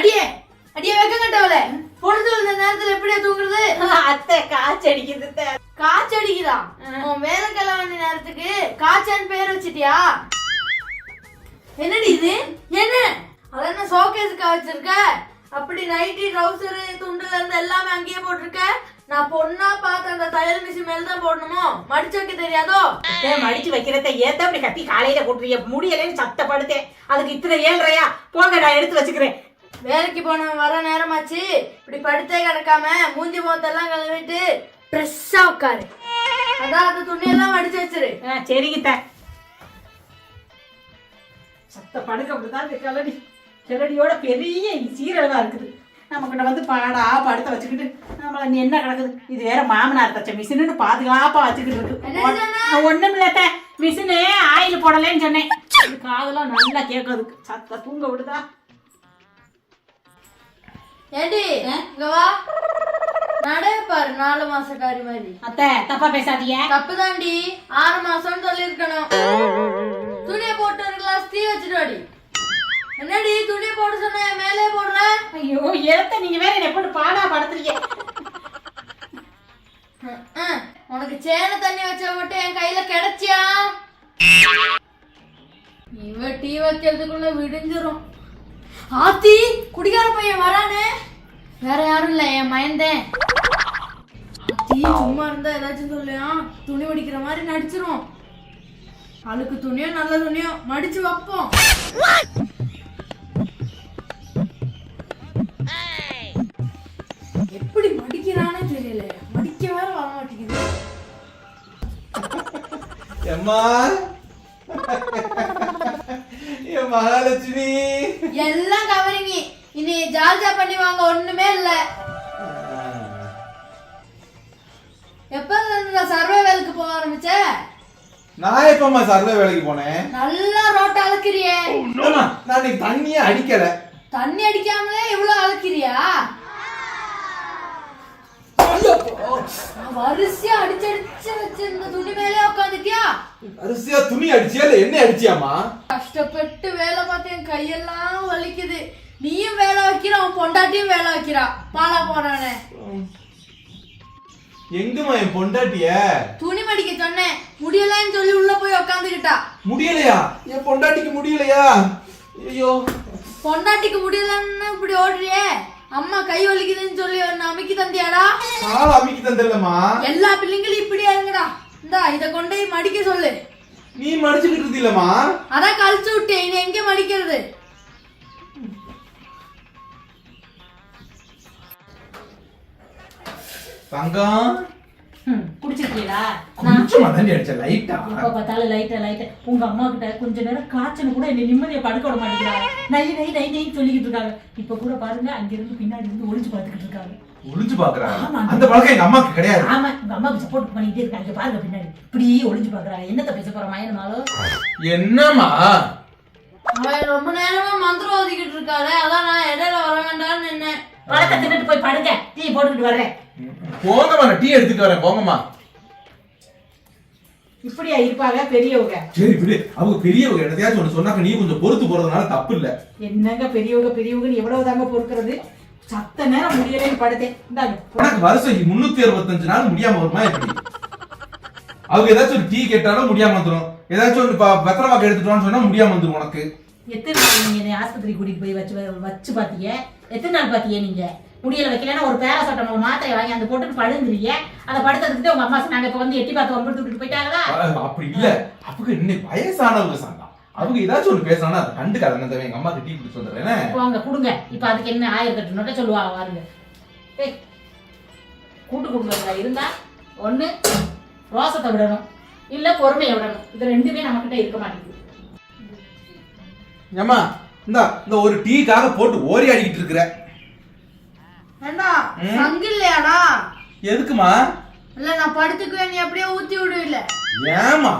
அடியே அடியே வெக்க கட்டவல பொழுது வந்த நேரத்துல எப்படியா தூங்குறது? அத்தை காய்ச்சடிக்குது அத்தை. காய்ச்சடிக்குதா உன் வேலை கிளம்பி நேரத்துக்கு காய்ச்சல் பேர் வச்சிட்டியா? என்னடி இது? என்ன? அது என்ன ஷோகேஸ்க்கா வச்சிருக்க? அப்படி நைட்டி ட்ரௌசர் துண்டுல இருந்து எல்லாமே அங்கேயே போட்டிருக்க? நான் பொண்ணா பார்த்த அந்த தையல் மிஷின் மேல தான் போடணுமோ? மடிச்சு வைக்க தெரியாதோ மடிச்சு வைக்கிறத ஏத்த அப்படி கத்தி காலையில போட்டுறிய. முடியலன்னு சத்தப்படுத்தேன் அதுக்கு இத்தனை ஏழ்றையா? போங்க நான் எடுத்து வச்சுக்கிறேன். வேலைக்கு போன வர நேரமாச்சு. இப்படி படுத்தே கிடக்காம மூஞ்சி முகத்தெல்லாம் கழுவிட்டு ஃப்ரெஷ்ஷா உட்காரு. அதான் அந்த துணியெல்லாம் மடிச்சு வச்சிரு. ஆ, சரிங்க. சத்த படுக்க அப்படிதான் இந்த கிளடி. கிளடியோட பெரிய சீரழகா இருக்குது. நம்மகிட்ட வந்து பாடா படுத்த வச்சுக்கிட்டு நம்மள என்ன கிடக்குது? இது வேற மாமனார் தச்ச மிஷின்னு பாதுகாப்பா வச்சுக்கிட்டு இருக்கு? ஒண்ணும் இல்லத்த மிஷினு ஆயில் போடலன்னு சொன்னேன். காதெல்லாம் நல்லா கேட்குது சத்த தூங்க விடுதா? ஏண்டி? இங்க வா. நடே பாரு நாலு மாசக்காரி மாதிரி. அத்தை தப்பா பேசாதீங்க. தப்புதாண்டி. ஆறு மாசம்னு சொல்லிருக்கணும் துணியை போட்டு ஒரு கிளாஸ் டீ வச்சுட்டு என்னடி துணியை போட சொன்ன மேலே போடுற? ஐயோ எடுத்த நீங்க வேற என்னை போட்டு பாடா படுத்துறீங்க. உனக்கு சேன தண்ணி வச்ச மட்டும் என் கையில கிடைச்சியா? இவ டீ வைக்கிறதுக்குள்ள விடிஞ்சிரும். ஆத்தி குடிகார பையன் வரானே. வேற யாரும் இல்ல என் மயந்தேன் ஆத்தி சும்மா இருந்தா ஏதாச்சும் சொல்லியா? துணி மடிக்கிற மாதிரி நடிச்சிரும். அழுக்கு துணியோ நல்ல துணியோ மடிச்சு வைப்போம். எப்படி மடிக்கிறானே தெரியல மடிக்க வேற வர மாட்டேங்குது. எம்மா மகாலட்சுமி. எல்லாம் கவனிங்க. இனி ஜால்ஜா பண்ணி வாங்க ஒண்ணுமே இல்ல. எப்ப இருந்து நான் சர்வே வேலைக்கு போக ஆரம்பிச்ச? நான் எப்பம்மா சர்வே வேலைக்கு போனேன்? நல்லா ரோட்ட அழுக்கிறியே. ஏம்மா, நான் தண்ணியே அடிக்கல. தண்ணி அடிக்காமலே இவ்வளவு அழுக்கிறியா? வரிசையா அடிச்சடிச்சு வச்சிருந்த துணி மேலே உட்காந்துக்கியா அரிசியா துணி அடிச்சியா இல்ல என்ன அடிச்சியாமா கஷ்டப்பட்டு வேலை பார்த்து என் கையெல்லாம் வலிக்குது. நீயும் வேலை வைக்கிற பொண்டாட்டியும் வேலை வைக்கிறா. மாலா போறானே. எங்கம்மா என் பொண்டாட்டிய? துணி மடிக்க சொன்னேன். முடியலன்னு சொல்லி உள்ள போய் உக்காந்துக்கிட்டா. முடியலையா? என் பொண்டாட்டிக்கு முடியலையா? ஐயோ. பொண்டாட்டிக்கு முடியலன்னு இப்படி ஓடுறியே? அம்மா கை வலிக்குதுன்னு சொல்லி ஒன்னு அமைக்கி தந்தியாடா? கால் அமைக்கி தந்துடலம்மா எல்லா பிள்ளைங்களும் இப்படியா இருங்கடா. இந்தா இத கொண்டு போய் மடிக்க சொல்லு. நீ மடிச்சுக்கிட்டு இருந்தீலம்மா அதான் கழிச்சு விட்டேன் இனி எங்க மடிக்கிறது? தங்கம். குடிச்சிருக்கீங்களா? கொஞ்சமா தண்ணி அடிச்ச லைட்டா எப்ப பார்த்தாலும் லைட்டா லைட்டா உங்க அம்மா கிட்ட கொஞ்ச நேரம் காய்ச்சல் கூட என்ன நிம்மதியா படுக்க விட மாட்டேங்கிறாங்க நை நை நை நைன்னு சொல்லிக்கிட்டு இருக்காங்க. இப்ப கூட பாருங்க அங்க இருந்து பின்னாடி இருந்து ஒளிஞ்சு பார்த்துக்கிட்டு இருக்காங்க. ஒளிஞ்சு பாக்குறாங்க ஆமா. அந்த பழக்கம் எங்க அம்மாக்கு கிடையாது. ஆமா அம்மாவுக்கு சப்போர்ட் பண்ணிட்டே இருக்காங்க. பாருங்க பின்னாடி. இப்படி ஒளிஞ்சு பாக்குறாங்க என்னத்த பேச போற மயனமாலும் என்னம்மா? அவன் ரொம்ப நேரமா மந்திரம் ஓதிக்கிட்டு இருக்காளே. அதான் நான் இடையில வர வேண்டாம்னு நின்னேன். பழத்தை தின்னுட்டு போட்டுக்கிட்டு வர்றேன். போங்கம்மா நான் டீ எடுத்துட்டு வரேன் போங்கம்மா. இப்படியா இருப்பாங்க பெரியவங்க? சரி விடு. அவங்க பெரியவங்க இடத்தையாச்சும் ஒண்ணு சொன்னாக்க நீ கொஞ்சம் பொறுத்து போறதுனால தப்பு இல்ல என்னங்க பெரியவங்க பெரியவங்க எவ்வளவு தாங்க பொறுக்கிறது? சத்த நேரம் முடியலைன்னு படுத்தேன். இந்தாங்க. உனக்கு வருஷம் முன்னூத்தி அறுபத்தஞ்சு நாள் முடியாம வருமா எப்படி? அவங்க ஏதாச்சும் ஒரு டீ கேட்டாலும் முடியாம வந்துரும். ஏதாச்சும் ஒரு ப- வெத்தலை வாக்கு எடுத்துட்டோம்னு சொன்னா முடியாம வந்துரும் உனக்கு. எத்தனை நாள் நீங்க என்னை ஆஸ்பத்திரி கூட்டிட்டு போய் வச்சு வச்சு பாத்தீங்க எத்தனை நாள் பாத்தீங்க நீங்க? முடியல வைக்கலன்னா ஒரு பேராசோட்டம் ஒரு மாத்திரை வாங்கி அந்த போட்டு படுந்துறீங்க அதை படுத்ததுக்கு உங்க அம்மா சொன்னாங்க இப்ப வந்து எட்டி பார்த்து ஒன்பது போயிட்டாங்களா? அப்படி இல்ல. அவங்க இன்னைக்கு வயசானவங்க சாங்கா அவங்க ஏதாச்சும் ஒண்ணு பேசினா அதை கண்டுக்காத என்ன எங்க அம்மாக்கு டீ குடிச்சு வந்துடுறேன். வாங்க கொடுங்க. இப்ப அதுக்கு என்ன ஆயிரத்தி நோட்ட சொல்லுவாங்க பாருங்க ஏய், கூட்டு குடும்பத்துல இருந்தா ஒண்ணு ரோசத்தை விடணும் இல்ல பொறுமையை விடணும். இது ரெண்டுமே நம்ம கிட்ட இருக்க மாட்டேங்குது. ஏம்மா இந்தா இந்த ஒரு டீக்காக போட்டு ஓரி ஆடிக்கிட்டு இருக்கிற. ஏண்டா? சங்கு இல்லையாடா எதுக்குமா? இல்ல நான் படுத்துக்குவேன் நீ அப்படியே ஊத்தி விடுவில்ல ஏமா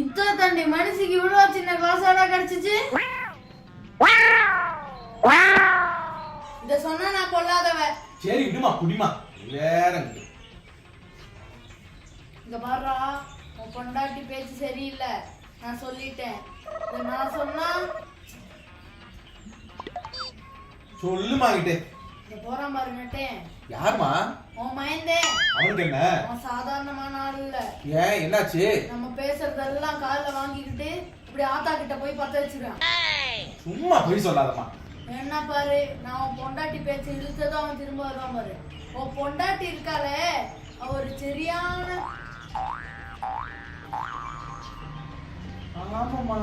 இத்தனை தண்டி மனுஷிக்கு இவ்வளவு சின்ன கிளாஸாடா கிடைச்சிச்சு? இத சொன்னா நான் கொள்ளாதவ சரி விடுமா குடிமா. வேற இங்க பாருடா உன் பொண்டாட்டி பேச்சு சரியில்லை. நான் சொல்லிட்டேன். நான் சொன்னா சொல்லுமா கிட்டே. போறான் பாரு நட்டே யாருமா? உன் மயந்தே அவனுக்கு என்ன? அவன் சாதாரணமான ஆள் இல்ல. ஏன்? என்னாச்சு? நம்ம பேசுறதெல்லாம் காதுல வாங்கிக்கிட்டு இப்படி ஆத்தா கிட்ட போய் பத்த வச்சிருக்கான் சும்மா பொய் சொல்லாதம்மா. என்ன பாரு? நான் உன் பொண்டாட்டி பேச்சு இழுத்ததும் அவன் திரும்ப வருவான் பாரு. உன் பொண்டாட்டி இருக்காளே அவ ஒரு சரியான ஆமாமா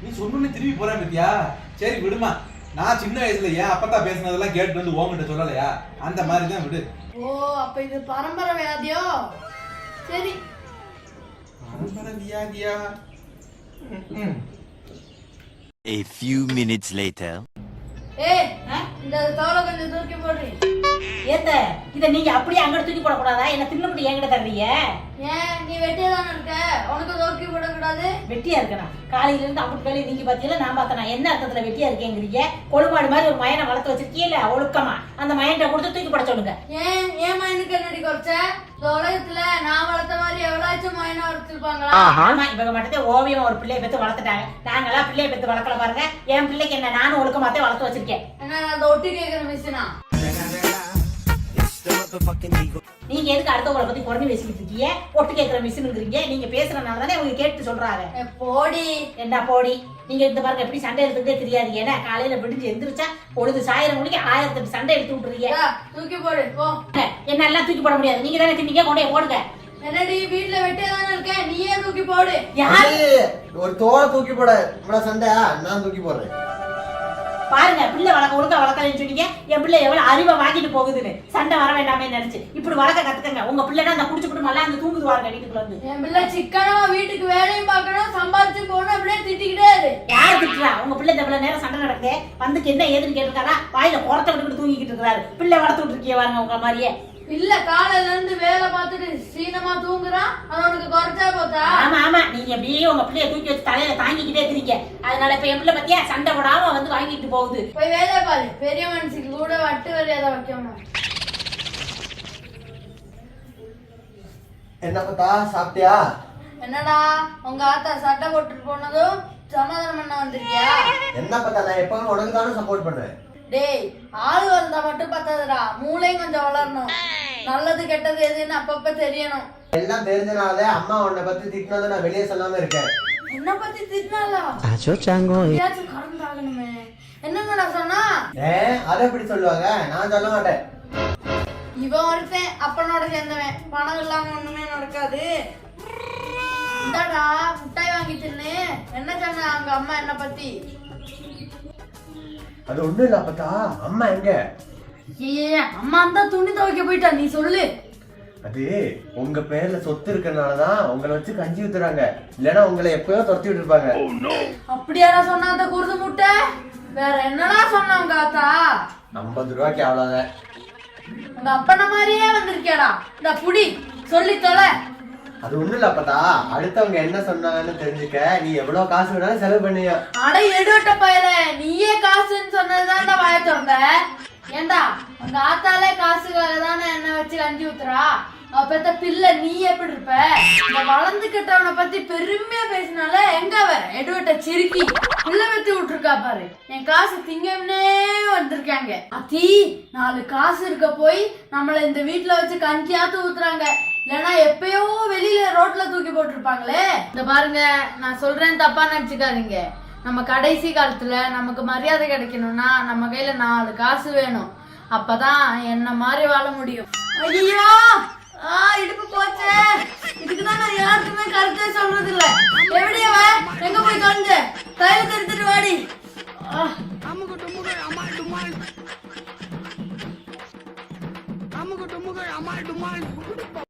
நீ சொன்னு திரும்பி போறேன் பத்தியா? சரி விடுமா. நான் சின்ன வயசுல ஏன் அப்பத்தா பேசுனதெல்லாம் கேட்டு வந்து உன்கிட்ட சொல்லலையா அந்த மாதிரி தான் விடு ஓ அப்ப இது பரம்பரை வியாதியோ சரி பரம்பரை வியாதியா. A few minutes later. ஏய்? இந்த தோலை கொஞ்சம் தூக்கி போடுறீ ஏத்த இதை நீங்க அப்படியே அங்கிட்டு தூக்கி போடக்கூடாதா? என்ன தின்னுபிடி என்கிட்ட தர்றீங்க? ஏன் நீ வெட்டியே தானே இருக்க? உனக்கு தூக்கி போடக்கூடாது வெட்டியா இருக்கனா காலையில இருந்து அம்புட்டு வேலையை நீங்க பாத்தீங்களா நான் பார்த்தனா. என்ன அர்த்தத்துல வெட்டியா இருக்கேங்கிறீங்க? கொழுமாடு மாதிரி ஒரு மயனை வளர்த்து வச்சிருக்கீல்ல ஒழுக்கமா? அந்த மயன்ட்ட கொடுத்து தூக்கி போட சொல்லுங்க. ஏன் ஏன் மயனுக்கு என்னடி குறைச்ச? உலகத்துல நான் வளர்த்த மாதிரி எவ்வளோச்சும் மயனை வளர்த்துருப்பாங்களா? ஆமா இவங்க மட்டும் ஓவியம் ஒரு பிள்ளைய பெத்து வளர்த்துட்டாங்க. நாங்கெல்லாம் பிள்ளைய பெத்து வளர்க்கல பாருங்க. என் பிள்ளைக்கு என்ன நானும் ஒழுக்கமாத்தே வளர்த்து வச்சிருக்கேன். என்ன அதை ஒட்டி கேட்குற மிஷினா நீங்க எதுக்கு அடுத்தவங்களை பத்தி குறைஞ்சு பேசிக்கிட்டு இருக்கீங்க? ஒட்டு கேட்கிற மிஷினுங்கிறீங்க நீங்க பேசுறதுனால தானே அவங்க கேட்டு சொல்றாங்க. போடி. என்ன போடி? நீங்க இந்த பாருங்க எப்படி சண்டை எடுத்துக்கிட்டே தெரியாது. ஏன்னா காலையில விடிஞ்சு எந்திரிச்சா பொழுது சாயிரம் மணிக்கு ஆயிரத்தி எட்டு சண்டை எடுத்து விட்டுறீங்க. தூக்கி போடு போ. என்ன எல்லாம் தூக்கி போட முடியாது? நீங்க தானே தின்னீங்க கொண்டே போடுங்க. என்னடி வீட்ல வெட்டியே தானே இருக்க? நீயே தூக்கி போடு. யார்? ஒரு தோலை தூக்கி போட இவ்வளவு சண்டையா? நான் தூக்கி போடுறேன். பாருங்க பிள்ளை வளர்க்க ஒழுங்கா வளர்க்கலன்னு சொன்னீங்க. என் பிள்ளை எவ்வளவு அறிவை வாங்கிட்டு போகுதுன்னு. சண்டை வர வேண்டாமே நினைச்சு. இப்படி வளர்க்க கத்துக்கங்க. உங்க பிள்ளைனா அந்த குடிச்சு குடும்பம் எல்லாம் அந்த தூங்குது வாருங்க வீட்டுக்குள்ள வந்து. என் பிள்ளை சிக்கனமா வீட்டுக்கு வேலையும் பார்க்கணும் சம்பாதிச்சு போகணும் அப்படியே திட்டிக்கிட்டே இரு. யார் திட்டுறா? உங்க பிள்ளை இந்த பிள்ளை நேரம் சண்டை நடக்குது. வந்துக்கு என்ன ஏதுன்னு கேட்டிருக்காரா? வாயில குறத்த விட்டுக்கிட்டு தூங்கிக்கிட்டு இருக்காரு பிள்ளை வளர்த்து விட்டுருக்கீங்க பாருங்க உங்க மாதிரியே. இல்ல காலையில இருந்து வேலை பார்த்துட்டு சீனமா தூங்குறான் அது உனக்கு குறைச்சா போத்தா ஆமா ஆமா. நீங்க அப்படியே உங்க பிள்ளைய தூக்கி வச்சு தலையில தாங்கிக்கிட்டே இருக்கீங்க. அதனால இப்ப என் பிள்ளை பத்தியா சண்டை போடாம வந்து வாங்கிட்டு போகுது. போய் வேலையை பாரு. பெரிய மனுஷிக்கு கூட வட்டு வரையாத வைக்கணும் என்ன பார்த்தா சாப்பிட்டியா? என்னடா உங்க ஆத்தா சட்டை போட்டுட்டு போனதும் சமாதானம் பண்ண வந்திருக்கியா? என்ன பார்த்தா நான் எப்பவும் உனக்கு தானே சப்போர்ட் பண்ணுவேன். டேய் ஆள் வந்தா மட்டும் பத்தாதுடா. மூளையும் கொஞ்சம் வளரணும். நல்லது கெட்டது எதுன்னு அப்பப்ப தெரியணும். எல்லாம் தெரிஞ்சனாலே அம்மா உன்னை பத்தி திட்டினதை நான் வெளியே சொல்லாம இருக்கேன். என்ன பத்தி திட்டினாலா ஏதாச்சும் ஆகணுமே என்னங்கடா சொன்னா? ஏ அதை எப்படி சொல்லுவாங்க? நான் சொல்ல மாட்டேன். இவன் ஒருத்தன் அப்பனோட சேர்ந்தவன். பணம் இல்லாம ஒண்ணுமே நடக்காது. இந்தாடா முட்டாய் வாங்கி தின்னு என்ன சொன்ன அவங்க அம்மா என்ன பத்தி? அது ஒண்ணும் இல்ல பார்த்தா அம்மா எங்க? ஏ அம்மா தான் துணி துவைக்க போயிட்டா நீ சொல்லு. அது உங்க பேர்ல சொத்து இருக்கறனாலதான் உங்களை வச்சு கஞ்சி ஊத்துறாங்க. இல்லைன்னா உங்களை எப்பயோ துரத்தி விட்டுருப்பாங்க. அப்படியாடா சொன்னா அந்த குருது முட்டை? வேற என்னடா சொன்னா உங்க ஆத்தா? ஐம்பது ரூபாய்க்கு அவ்வளவுதான். உங்க அப்பன மாதிரியே வந்திருக்கியாடா. இந்த புடி சொல்லி தொலை. அது ஒண்ணும் இல்ல பார்த்தா அடுத்தவங்க என்ன சொன்னாங்கன்னு தெரிஞ்சுக்க. நீ எவ்வளவு காசு வேணாலும் செலவு பண்ணியா. அட எடுவட்ட பயல. நீயே காத்தாலே ஆத்தாலே காசுக்காக தானே என்ன வச்சு கஞ்சி ஊத்துறா? பெத்த பிள்ளை நீ எப்படி இருப்ப? இந்த வளர்ந்துகிட்டவனை பத்தி பெருமையா பேசினால எங்க அவ? எடுவட்ட சிரிக்கி பிள்ளை வெத்தி விட்டுருக்கா பாரு. என் காசு திங்கம்னே வந்திருக்காங்க. அத்தி நாலு காசு இருக்க போய் நம்மள இந்த வீட்டுல வச்சு கஞ்சியாத்து ஊத்துறாங்க. இல்லைன்னா எப்பயோ வெளியில ரோட்ல தூக்கி போட்டிருப்பாங்களே. இந்த பாருங்க நான் சொல்றேன் தப்பா நினைச்சுக்காதீங்க. நம்ம கடைசி காலத்துல நமக்கு மரியாதை கிடைக்கணும்னா நம்ம கையில நாலு காசு வேணும். அப்பதான் என்ன மாதிரி வாழ முடியும். ஐயோ ஆ இடுப்பு போச்சே. இதுக்குதான் நான் யாருக்குமே கருத்தே சொல்றது இல்ல எப்படி எங்க போய் தொலைஞ்ச? கையில தெரிஞ்சிட்டு வாடி. ஆ. அமுகு டுமுகு டுமால் அமுகு டுமால்